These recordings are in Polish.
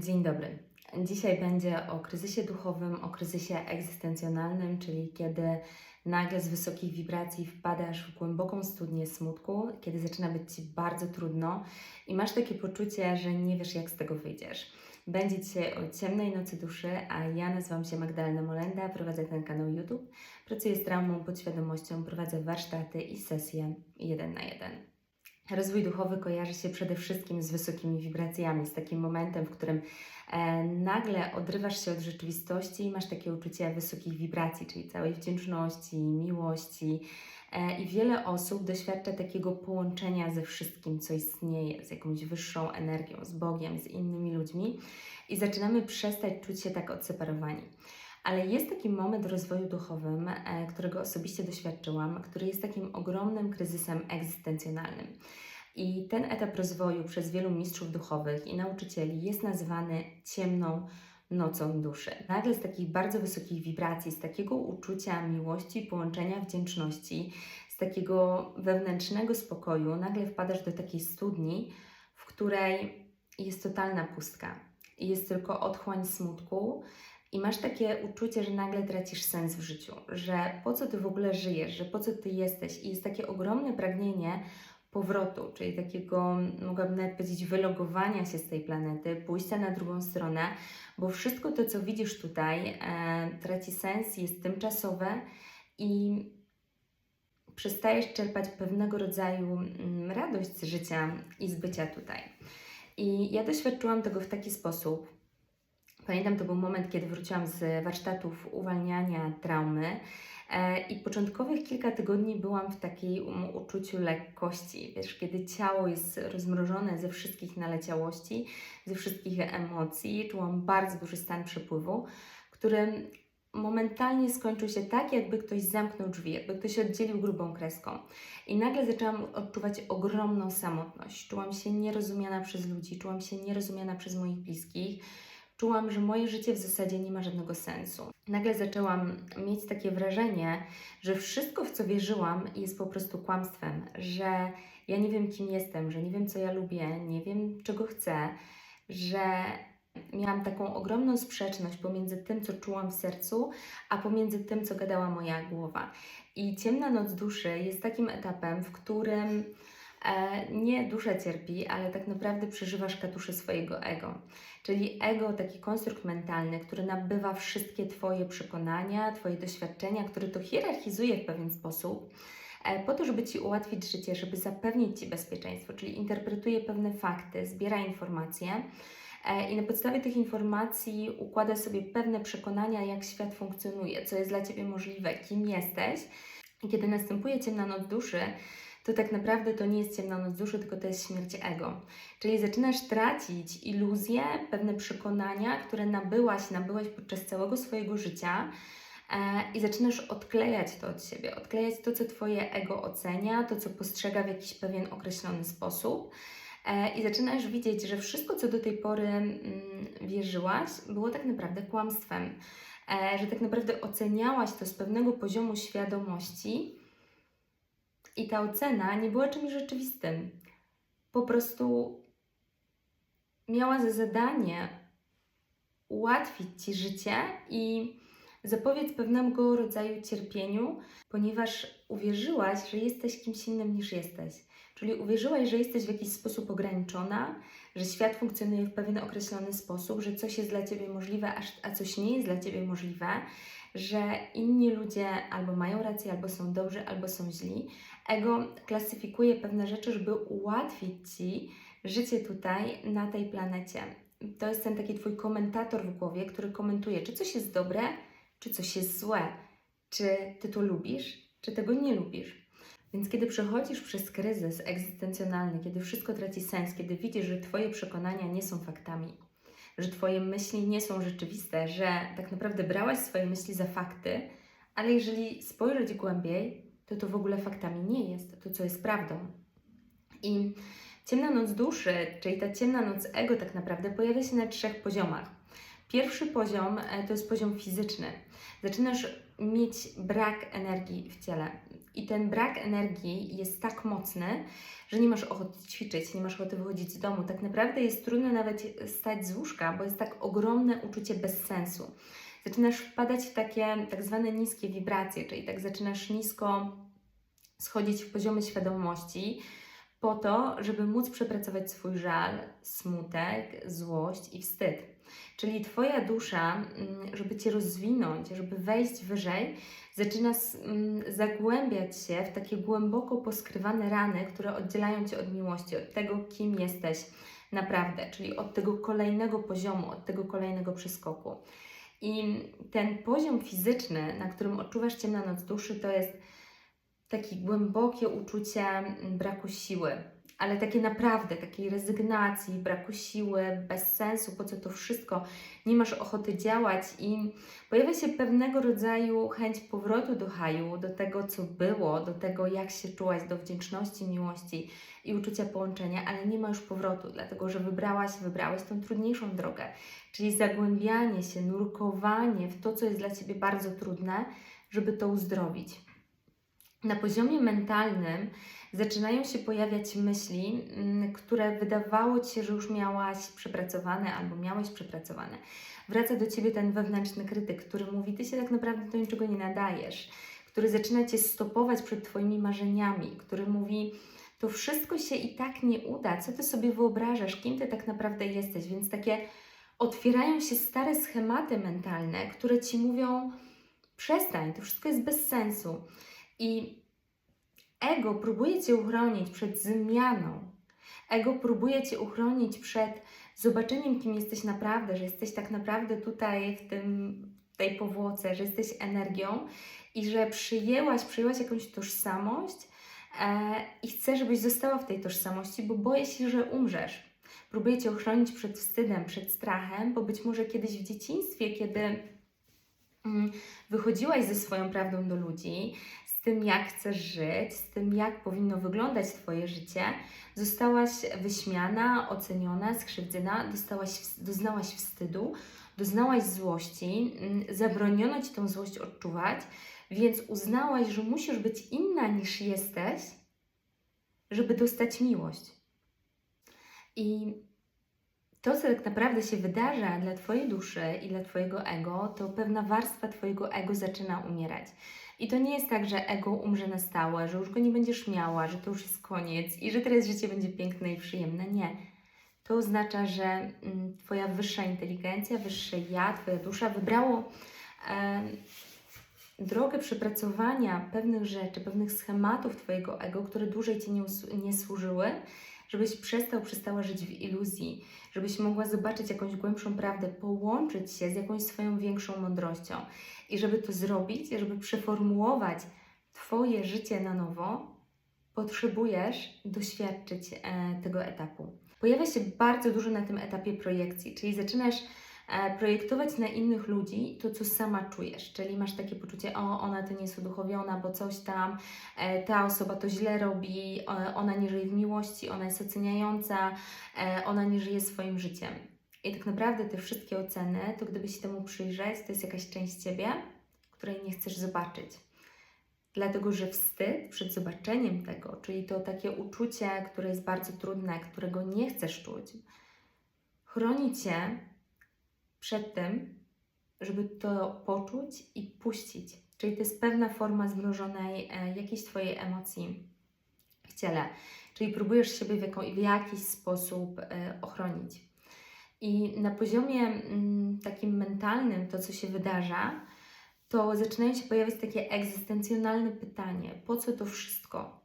Dzień dobry. Dzisiaj będzie o kryzysie duchowym, o kryzysie egzystencjonalnym, czyli kiedy nagle z wysokich wibracji wpadasz w głęboką studnię smutku, kiedy zaczyna być Ci bardzo trudno i masz takie poczucie, że nie wiesz, jak z tego wyjdziesz. Będzie dzisiaj o ciemnej nocy duszy, a ja nazywam się Magdalena Molenda, prowadzę ten kanał YouTube, pracuję z traumą, podświadomością, prowadzę warsztaty i sesje jeden na jeden. Rozwój duchowy kojarzy się przede wszystkim z wysokimi wibracjami, z takim momentem, w którym e, nagle odrywasz się od rzeczywistości i masz takie uczucie wysokich wibracji, czyli całej wdzięczności, miłości. E, I wiele osób doświadcza takiego połączenia ze wszystkim, co istnieje, z jakąś wyższą energią, z Bogiem, z innymi ludźmi i zaczynamy przestać czuć się tak odseparowani. Ale jest taki moment w rozwoju duchowym, e, którego osobiście doświadczyłam, który jest takim ogromnym kryzysem egzystencjonalnym. I ten etap rozwoju przez wielu mistrzów duchowych i nauczycieli jest nazywany ciemną nocą duszy. Nagle z takich bardzo wysokich wibracji, z takiego uczucia miłości, połączenia wdzięczności, z takiego wewnętrznego spokoju, nagle wpadasz do takiej studni, w której jest totalna pustka. Jest tylko otchłań smutku, i masz takie uczucie, że nagle tracisz sens w życiu, że po co ty w ogóle żyjesz, że po co ty jesteś, i jest takie ogromne pragnienie powrotu, czyli takiego, mogłabym nawet powiedzieć, wylogowania się z tej planety, pójścia na drugą stronę, bo wszystko to, co widzisz tutaj, e, traci sens, jest tymczasowe i przestajesz czerpać pewnego rodzaju mm, radość z życia i z bycia tutaj. I ja doświadczyłam tego w taki sposób, Pamiętam, to był moment, kiedy wróciłam z warsztatów uwalniania traumy. e, I początkowych kilka tygodni byłam w takiej um, uczuciu lekkości, wiesz, kiedy ciało jest rozmrożone ze wszystkich naleciałości, ze wszystkich emocji. Czułam bardzo duży stan przepływu, który momentalnie skończył się tak, jakby ktoś zamknął drzwi, jakby ktoś oddzielił grubą kreską. I nagle zaczęłam odczuwać ogromną samotność. Czułam się nierozumiana przez ludzi, czułam się nierozumiana przez moich bliskich czułam, że moje życie w zasadzie nie ma żadnego sensu. Nagle zaczęłam mieć takie wrażenie, że wszystko, w co wierzyłam, jest po prostu kłamstwem, że ja nie wiem, kim jestem, że nie wiem, co ja lubię, nie wiem, czego chcę, że miałam taką ogromną sprzeczność pomiędzy tym, co czułam w sercu, a pomiędzy tym, co gadała moja głowa. I ciemna noc duszy jest takim etapem, w którym e, nie dusza cierpi, ale tak naprawdę przeżywasz katusze swojego ego. Czyli ego, taki konstrukt mentalny, który nabywa wszystkie Twoje przekonania, Twoje doświadczenia, który to hierarchizuje w pewien sposób, e, po to, żeby Ci ułatwić życie, żeby zapewnić Ci bezpieczeństwo, czyli interpretuje pewne fakty, zbiera informacje e, i na podstawie tych informacji układa sobie pewne przekonania, jak świat funkcjonuje, co jest dla Ciebie możliwe, kim jesteś. I kiedy następuje ciemna noc duszy, to tak naprawdę to nie jest ciemna noc duszy, tylko to jest śmierć ego. Czyli zaczynasz tracić iluzje, pewne przekonania, które nabyłaś, nabyłaś podczas całego swojego życia e, i zaczynasz odklejać to od siebie, odklejać to, co Twoje ego ocenia, to, co postrzega w jakiś pewien określony sposób. E, I zaczynasz widzieć, że wszystko, co do tej pory mm, wierzyłaś, było tak naprawdę kłamstwem. E, że tak naprawdę oceniałaś to z pewnego poziomu świadomości, i ta ocena nie była czymś rzeczywistym. Po prostu miała za zadanie ułatwić Ci życie i zapowiedz pewnego rodzaju cierpieniu, ponieważ uwierzyłaś, że jesteś kimś innym niż jesteś. Czyli uwierzyłaś, że jesteś w jakiś sposób ograniczona, że świat funkcjonuje w pewien określony sposób, że coś jest dla Ciebie możliwe, a coś nie jest dla Ciebie możliwe, że inni ludzie albo mają rację, albo są dobrzy, albo są źli. Ego klasyfikuje pewne rzeczy, żeby ułatwić Ci życie tutaj, na tej planecie. To jest ten taki Twój komentator w głowie, który komentuje, czy coś jest dobre, czy coś jest złe, czy Ty to lubisz, czy tego nie lubisz. Więc kiedy przechodzisz przez kryzys egzystencjonalny, kiedy wszystko traci sens, kiedy widzisz, że Twoje przekonania nie są faktami, że Twoje myśli nie są rzeczywiste, że tak naprawdę brałaś swoje myśli za fakty, ale jeżeli spojrzeć głębiej, to to w ogóle faktami nie jest, to co jest prawdą. I ciemna noc duszy, czyli ta ciemna noc ego tak naprawdę pojawia się na trzech poziomach. Pierwszy poziom e, to jest poziom fizyczny. Zaczynasz mieć brak energii w ciele. I ten brak energii jest tak mocny, że nie masz ochoty ćwiczyć, nie masz ochoty wychodzić z domu. Tak naprawdę jest trudno nawet stać z łóżka, bo jest tak ogromne uczucie bezsensu. Zaczynasz wpadać w takie tak zwane niskie wibracje, czyli tak zaczynasz nisko schodzić w poziomy świadomości, po to, żeby móc przepracować swój żal, smutek, złość i wstyd. Czyli Twoja dusza, mm, żeby Cię rozwinąć, żeby wejść wyżej, zaczyna mm, zagłębiać się w takie głęboko poskrywane rany, które oddzielają Cię od miłości, od tego, kim jesteś naprawdę, czyli od tego kolejnego poziomu, od tego kolejnego przeskoku. I ten poziom fizyczny, na którym odczuwasz ciemna noc duszy, to jest takie głębokie uczucie braku siły, ale takie naprawdę, takiej rezygnacji, braku siły, bez sensu, po co to wszystko, nie masz ochoty działać i pojawia się pewnego rodzaju chęć powrotu do haju, do tego, co było, do tego, jak się czułaś, do wdzięczności, miłości i uczucia połączenia, ale nie ma już powrotu, dlatego że wybrałaś, wybrałeś tą trudniejszą drogę, czyli zagłębianie się, nurkowanie w to, co jest dla Ciebie bardzo trudne, żeby to uzdrowić. Na poziomie mentalnym zaczynają się pojawiać myśli, mm, które wydawało Ci że już miałaś przepracowane albo miałeś przepracowane. Wraca do Ciebie ten wewnętrzny krytyk, który mówi, Ty się tak naprawdę do niczego nie nadajesz, który zaczyna Cię stopować przed Twoimi marzeniami, który mówi, to wszystko się i tak nie uda, co Ty sobie wyobrażasz, kim Ty tak naprawdę jesteś, więc takie otwierają się stare schematy mentalne, które Ci mówią, przestań, to wszystko jest bez sensu. I ego próbuje Cię uchronić przed zmianą. Ego próbuje Cię uchronić przed zobaczeniem, kim jesteś naprawdę, że jesteś tak naprawdę tutaj w tym, tej powłoce, że jesteś energią i że przyjęłaś, przyjęłaś jakąś tożsamość e, i chcę, żebyś została w tej tożsamości, bo boję się, że umrzesz. Próbuję Cię uchronić przed wstydem, przed strachem, bo być może kiedyś w dzieciństwie, kiedy mm, wychodziłaś ze swoją prawdą do ludzi, tym, jak chcesz żyć, z tym, jak powinno wyglądać Twoje życie, zostałaś wyśmiana, oceniona, skrzywdzona, dostałaś, doznałaś wstydu, doznałaś złości, mm, zabroniono Ci tą złość odczuwać, więc uznałaś, że musisz być inna niż jesteś, żeby dostać miłość. I to, co tak naprawdę się wydarza dla Twojej duszy i dla Twojego ego, to pewna warstwa Twojego ego zaczyna umierać. I to nie jest tak, że ego umrze na stałe, że już go nie będziesz miała, że to już jest koniec i że teraz życie będzie piękne i przyjemne. Nie. To oznacza, że mm, Twoja wyższa inteligencja, wyższe ja, Twoja dusza wybrało em, drogę przepracowania pewnych rzeczy, pewnych schematów Twojego ego, które dłużej Ci nie, nie służyły, żebyś przestał, przestała żyć w iluzji, żebyś mogła zobaczyć jakąś głębszą prawdę, połączyć się z jakąś swoją większą mądrością. I żeby to zrobić, żeby przeformułować Twoje życie na nowo, potrzebujesz doświadczyć e, tego etapu. Pojawia się bardzo dużo na tym etapie projekcji, czyli zaczynasz projektować na innych ludzi to, co sama czujesz, czyli masz takie poczucie, o, ona nie jest uduchowiona, bo coś tam, e, ta osoba to źle robi, e, ona nie żyje w miłości, ona jest oceniająca, e, ona nie żyje swoim życiem. I tak naprawdę te wszystkie oceny, to gdyby się temu przyjrzeć, to jest jakaś część Ciebie, której nie chcesz zobaczyć. Dlatego, że wstyd przed zobaczeniem tego, czyli to takie uczucie, które jest bardzo trudne, którego nie chcesz czuć, chroni Cię przed tym, żeby to poczuć i puścić. Czyli to jest pewna forma zmrożonej e, jakiejś Twojej emocji w ciele. Czyli próbujesz siebie w, jaką, w jakiś sposób e, ochronić. I na poziomie mm, takim mentalnym, to co się wydarza, to zaczynają się pojawiać takie egzystencjonalne pytanie: po co to wszystko?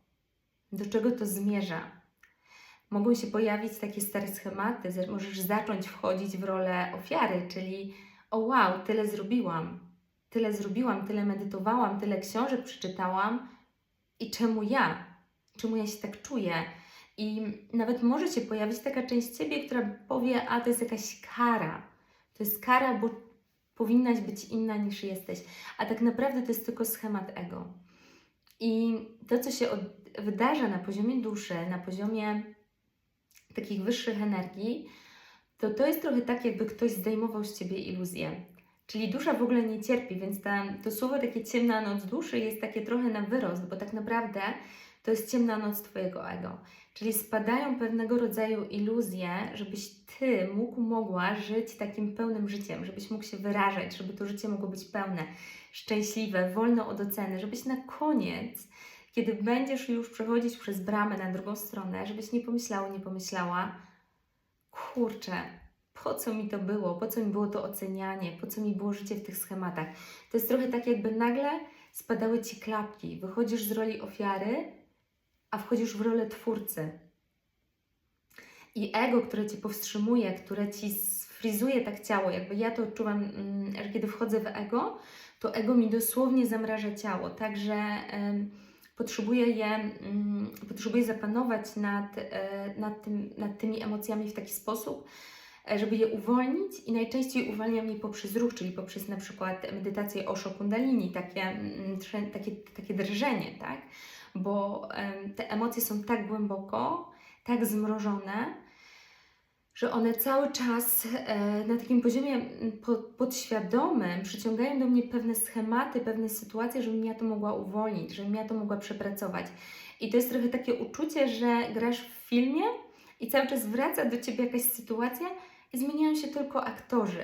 Do czego to zmierza? Mogą się pojawić takie stare schematy, że możesz zacząć wchodzić w rolę ofiary, czyli o wow, tyle zrobiłam, tyle zrobiłam, tyle medytowałam, tyle książek przeczytałam i czemu ja? Czemu ja się tak czuję? I nawet może się pojawić taka część Ciebie, która powie, a to jest jakaś kara. To jest kara, bo powinnaś być inna niż jesteś. A tak naprawdę to jest tylko schemat ego. I to, co się wydarza na poziomie duszy, na poziomie takich wyższych energii, to to jest trochę tak, jakby ktoś zdejmował z Ciebie iluzję. Czyli dusza w ogóle nie cierpi, więc ta, to słowo takie ciemna noc duszy jest takie trochę na wyrost, bo tak naprawdę to jest ciemna noc Twojego ego. Czyli spadają pewnego rodzaju iluzje, żebyś Ty mógł, mogła żyć takim pełnym życiem, żebyś mógł się wyrażać, żeby to życie mogło być pełne, szczęśliwe, wolne od oceny, żebyś na koniec, kiedy będziesz już przechodzić przez bramę na drugą stronę, żebyś nie pomyślał, nie pomyślała, kurczę, po co mi to było, po co mi było to ocenianie, po co mi było życie w tych schematach. To jest trochę tak, jakby nagle spadały ci klapki, wychodzisz z roli ofiary, a wchodzisz w rolę twórcy. I ego, które cię powstrzymuje, które ci sfrizuje tak ciało, jakby ja to odczuwam, mm, kiedy wchodzę w ego, to ego mi dosłownie zamraża ciało, także em, potrzebuję je, mm, potrzebuję zapanować nad, e, nad, tym, nad tymi emocjami w taki sposób, e, żeby je uwolnić i najczęściej uwalniam je poprzez ruch, czyli poprzez na przykład medytację Osho Kundalini, takie, mm, takie, takie drżenie, tak? Bo te emocje są tak głęboko, tak zmrożone, że one cały czas e, na takim poziomie mm, po, podświadomym przyciągają do mnie pewne schematy, pewne sytuacje, żebym ja to mogła uwolnić, żebym ja to mogła przepracować. I to jest trochę takie uczucie, że grasz w filmie i cały czas wraca do ciebie jakaś sytuacja i zmieniają się tylko aktorzy.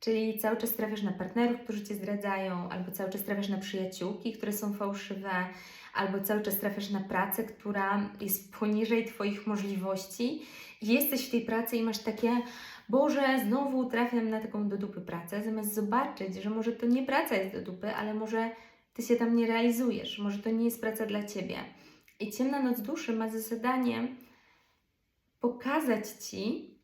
Czyli cały czas trafiasz na partnerów, którzy cię zdradzają, albo cały czas trafiasz na przyjaciółki, które są fałszywe, albo cały czas trafiasz na pracę, która jest poniżej Twoich możliwości. Jesteś w tej pracy i masz takie, Boże, znowu trafiam na taką do dupy pracę, zamiast zobaczyć, że może to nie praca jest do dupy, ale może Ty się tam nie realizujesz, może to nie jest praca dla Ciebie. I Ciemna Noc Duszy ma za zadanie pokazać Ci,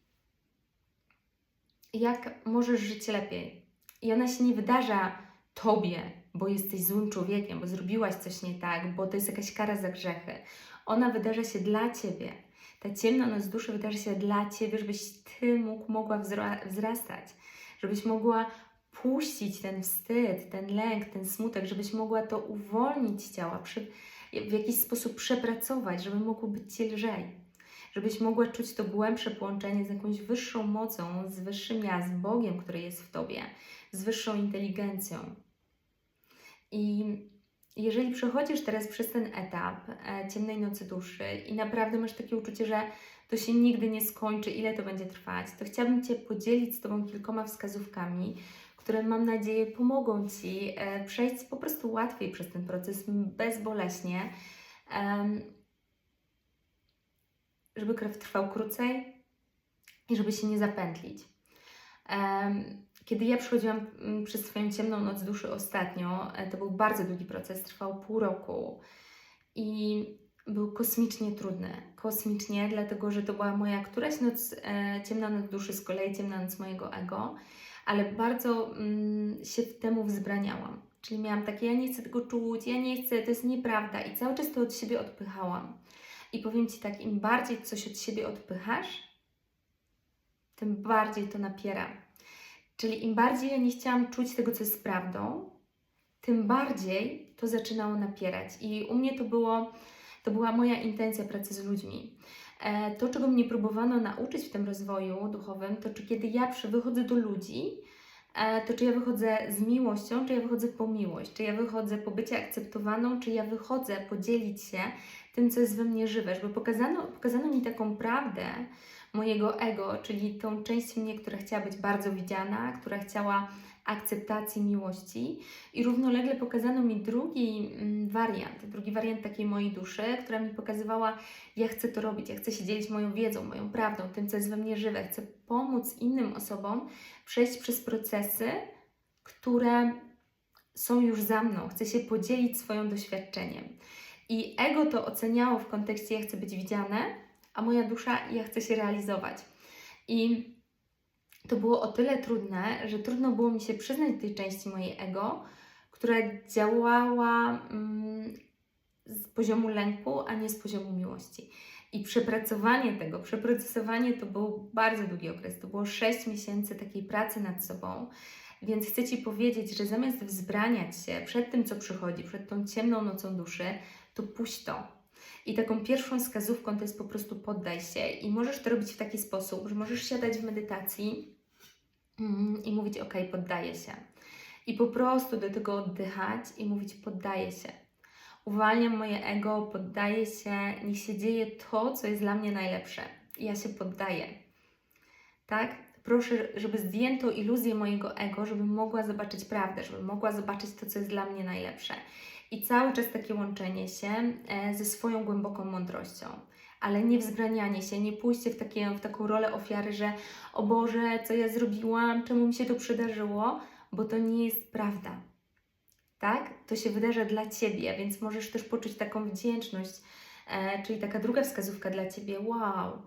jak możesz żyć lepiej. I ona się nie wydarza Tobie, bo jesteś złym człowiekiem, bo zrobiłaś coś nie tak, bo to jest jakaś kara za grzechy. Ona wydarza się dla Ciebie. Ta ciemna noc duszy wydarzy się dla Ciebie, żebyś Ty mógł, mogła wzra- wzrastać, żebyś mogła puścić ten wstyd, ten lęk, ten smutek, żebyś mogła to uwolnić ciała, przy, w jakiś sposób przepracować, żeby mogło być Ci lżej. Żebyś mogła czuć to głębsze połączenie z jakąś wyższą mocą, z wyższym ja, z Bogiem, który jest w Tobie, z wyższą inteligencją. I jeżeli przechodzisz teraz przez ten etap e, ciemnej nocy duszy i naprawdę masz takie uczucie, że to się nigdy nie skończy, ile to będzie trwać, to chciałabym Cię podzielić z Tobą kilkoma wskazówkami, które mam nadzieję pomogą Ci e, przejść po prostu łatwiej przez ten proces, bezboleśnie, żeby krew trwał krócej i żeby się nie zapętlić. Kiedy ja przechodziłam mm, przez swoją ciemną noc duszy ostatnio, e, to był bardzo długi proces, trwał pół roku i był kosmicznie trudny. Kosmicznie, dlatego że to była moja któraś noc, e, ciemna noc duszy, z kolei ciemna noc mojego ego, ale bardzo mm, się temu wzbraniałam. Czyli miałam takie, ja nie chcę tego czuć, ja nie chcę, to jest nieprawda i cały czas to od siebie odpychałam. I powiem Ci tak, im bardziej coś od siebie odpychasz, tym bardziej to napiera. Czyli im bardziej ja nie chciałam czuć tego, co jest prawdą, tym bardziej to zaczynało napierać. I u mnie to było, to była moja intencja pracy z ludźmi. E, To, czego mnie próbowano nauczyć w tym rozwoju duchowym, to czy kiedy ja wychodzę do ludzi, e, to czy ja wychodzę z miłością, czy ja wychodzę po miłość, czy ja wychodzę po bycie akceptowaną, czy ja wychodzę podzielić się tym, co jest we mnie żywe, żeby pokazano, pokazano mi taką prawdę, mojego ego, czyli tą część mnie, która chciała być bardzo widziana, która chciała akceptacji, miłości. I równolegle pokazano mi drugi mm, wariant, drugi wariant takiej mojej duszy, która mi pokazywała, ja chcę to robić, ja chcę się dzielić moją wiedzą, moją prawdą, tym, co jest we mnie żywe. Chcę pomóc innym osobom przejść przez procesy, które są już za mną. Chcę się podzielić swoim doświadczeniem. I ego to oceniało w kontekście, ja chcę być widziane, a moja dusza, ja chcę się realizować. I to było o tyle trudne, że trudno było mi się przyznać tej części mojej ego, która działała mm, z poziomu lęku, a nie z poziomu miłości. I przepracowanie tego, przeprocesowanie to był bardzo długi okres. To było 6 miesięcy takiej pracy nad sobą. Więc chcę Ci powiedzieć, że zamiast wzbraniać się przed tym, co przychodzi, przed tą ciemną nocą duszy, to puść to. I taką pierwszą wskazówką to jest po prostu poddaj się. I możesz to robić w taki sposób, że możesz siadać w medytacji mm, i mówić: OK, poddaję się. I po prostu do tego oddychać i mówić: poddaję się. Uwalniam moje ego, poddaję się, niech się dzieje to, co jest dla mnie najlepsze. Ja się poddaję. Tak? Proszę, żeby zdjęto iluzję mojego ego, żebym mogła zobaczyć prawdę, żebym mogła zobaczyć to, co jest dla mnie najlepsze. I cały czas takie łączenie się e, ze swoją głęboką mądrością. Ale nie wzbranianie się, nie pójście w, takie, w taką rolę ofiary, że o Boże, co ja zrobiłam, czemu mi się to przydarzyło, bo to nie jest prawda. Tak? To się wydarza dla Ciebie, więc możesz też poczuć taką wdzięczność, e, czyli taka druga wskazówka dla Ciebie. Wow,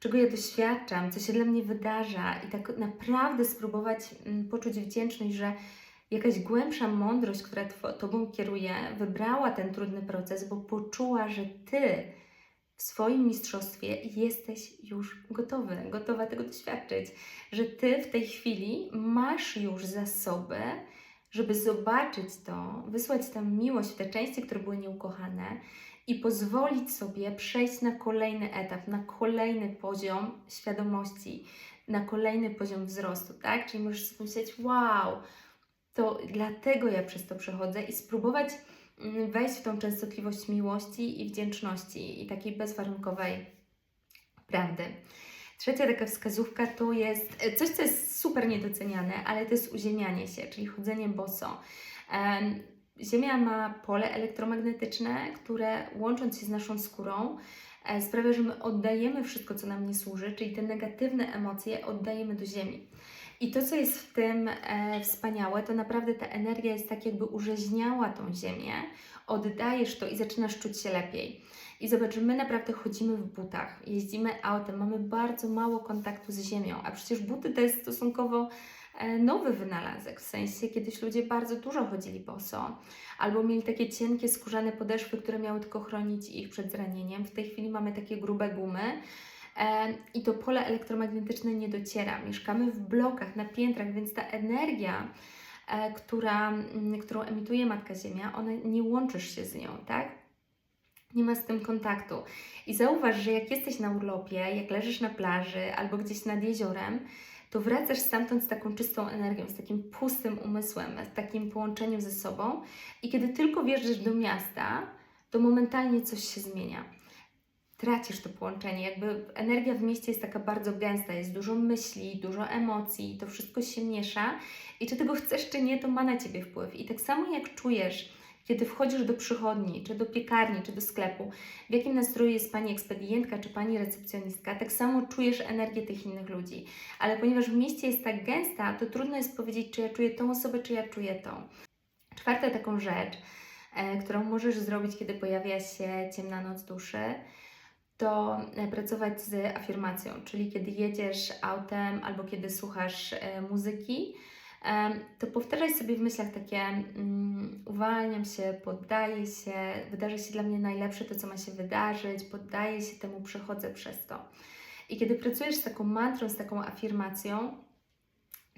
czego ja doświadczam, co się dla mnie wydarza i tak naprawdę spróbować mm, poczuć wdzięczność, że jakaś głębsza mądrość, która Tobą kieruje, wybrała ten trudny proces, bo poczuła, że Ty w swoim mistrzostwie jesteś już gotowy, gotowa tego doświadczyć, że Ty w tej chwili masz już zasoby, żeby zobaczyć to, wysłać tam miłość w te części, które były nieukochane i pozwolić sobie przejść na kolejny etap, na kolejny poziom świadomości, na kolejny poziom wzrostu, tak? Czyli możesz sobie myśleć, wow, to dlatego ja przez to przechodzę i spróbować mm, wejść w tą częstotliwość miłości i wdzięczności i takiej bezwarunkowej prawdy. Trzecia taka wskazówka to jest e, coś, co jest super niedoceniane, ale to jest uziemianie się, czyli chodzenie boso. Em, Ziemia ma pole elektromagnetyczne, które łącząc się z naszą skórą e, sprawia, że my oddajemy wszystko, co nam nie służy, czyli te negatywne emocje oddajemy do Ziemi. I to, co jest w tym e, wspaniałe, to naprawdę ta energia jest tak, jakby urzeźniała tą ziemię, oddajesz to i zaczynasz czuć się lepiej. I zobacz, my naprawdę chodzimy w butach, jeździmy autem, mamy bardzo mało kontaktu z ziemią, a przecież buty to jest stosunkowo e, nowy wynalazek, w sensie kiedyś ludzie bardzo dużo chodzili boso, albo mieli takie cienkie, skórzane podeszwy, które miały tylko chronić ich przed zranieniem. W tej chwili mamy takie grube gumy, i to pole elektromagnetyczne nie dociera. Mieszkamy w blokach, na piętrach, więc ta energia, e, która, którą emituje Matka Ziemia, ona nie łączysz się z nią, tak? Nie ma z tym kontaktu. I zauważ, że jak jesteś na urlopie, jak leżysz na plaży albo gdzieś nad jeziorem, to wracasz stamtąd z taką czystą energią, z takim pustym umysłem, z takim połączeniem ze sobą. I kiedy tylko wjeżdżasz do miasta, to momentalnie coś się zmienia tracisz to połączenie. Jakby energia w mieście jest taka bardzo gęsta, jest dużo myśli, dużo emocji, to wszystko się miesza i czy tego chcesz, czy nie, to ma na ciebie wpływ. I tak samo jak czujesz, kiedy wchodzisz do przychodni, czy do piekarni, czy do sklepu, w jakim nastroju jest pani ekspedientka, czy pani recepcjonistka, tak samo czujesz energię tych innych ludzi. Ale ponieważ w mieście jest tak gęsta, to trudno jest powiedzieć, czy ja czuję tą osobę, czy ja czuję tą. Czwarta taką rzecz, e, którą możesz zrobić, kiedy pojawia się ciemna noc duszy, to e, pracować z afirmacją, czyli kiedy jedziesz autem albo kiedy słuchasz e, muzyki, to powtarzaj sobie w myślach takie mm, uwalniam się, poddaję się, wydarzy się dla mnie najlepsze to, co ma się wydarzyć, poddaję się temu, przechodzę przez to. I kiedy pracujesz z taką mantrą, z taką afirmacją,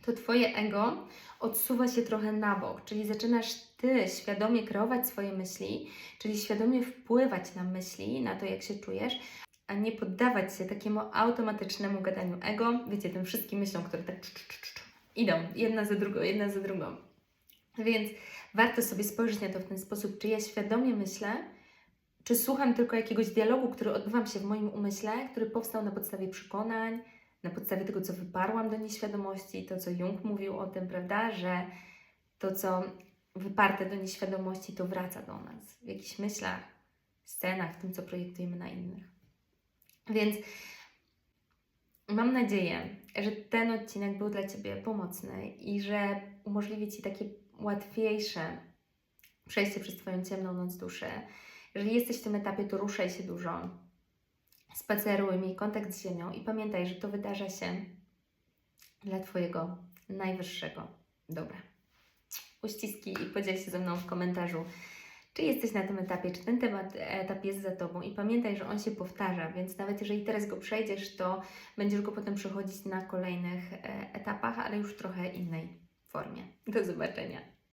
to Twoje ego odsuwa się trochę na bok, czyli zaczynasz Ty świadomie kreować swoje myśli, czyli świadomie wpływać na myśli, na to, jak się czujesz, a nie poddawać się takiemu automatycznemu gadaniu ego, wiecie, tym wszystkim myślom, które tak cz, cz, cz, cz, idą jedna za drugą, jedna za drugą. Więc warto sobie spojrzeć na to w ten sposób, czy ja świadomie myślę, czy słucham tylko jakiegoś dialogu, który odbywam się w moim umyśle, który powstał na podstawie przekonań, na podstawie tego, co wyparłam do nieświadomości, to, co Jung mówił o tym, prawda, że to, co wyparte do nieświadomości, to wraca do nas w jakichś myślach, scenach, w tym, co projektujemy na innych. Więc mam nadzieję, że ten odcinek był dla Ciebie pomocny i że umożliwi Ci takie łatwiejsze przejście przez Twoją ciemną noc duszy. Jeżeli jesteś w tym etapie, to ruszaj się dużo, spaceruj, miej kontakt z Ziemią i pamiętaj, że to wydarza się dla Twojego najwyższego dobra. Uściski i podziel się ze mną w komentarzu, czy jesteś na tym etapie, czy ten temat, etap jest za Tobą i pamiętaj, że on się powtarza, więc nawet jeżeli teraz go przejdziesz, to będziesz go potem przechodzić na kolejnych e, etapach, ale już trochę innej formie. Do zobaczenia.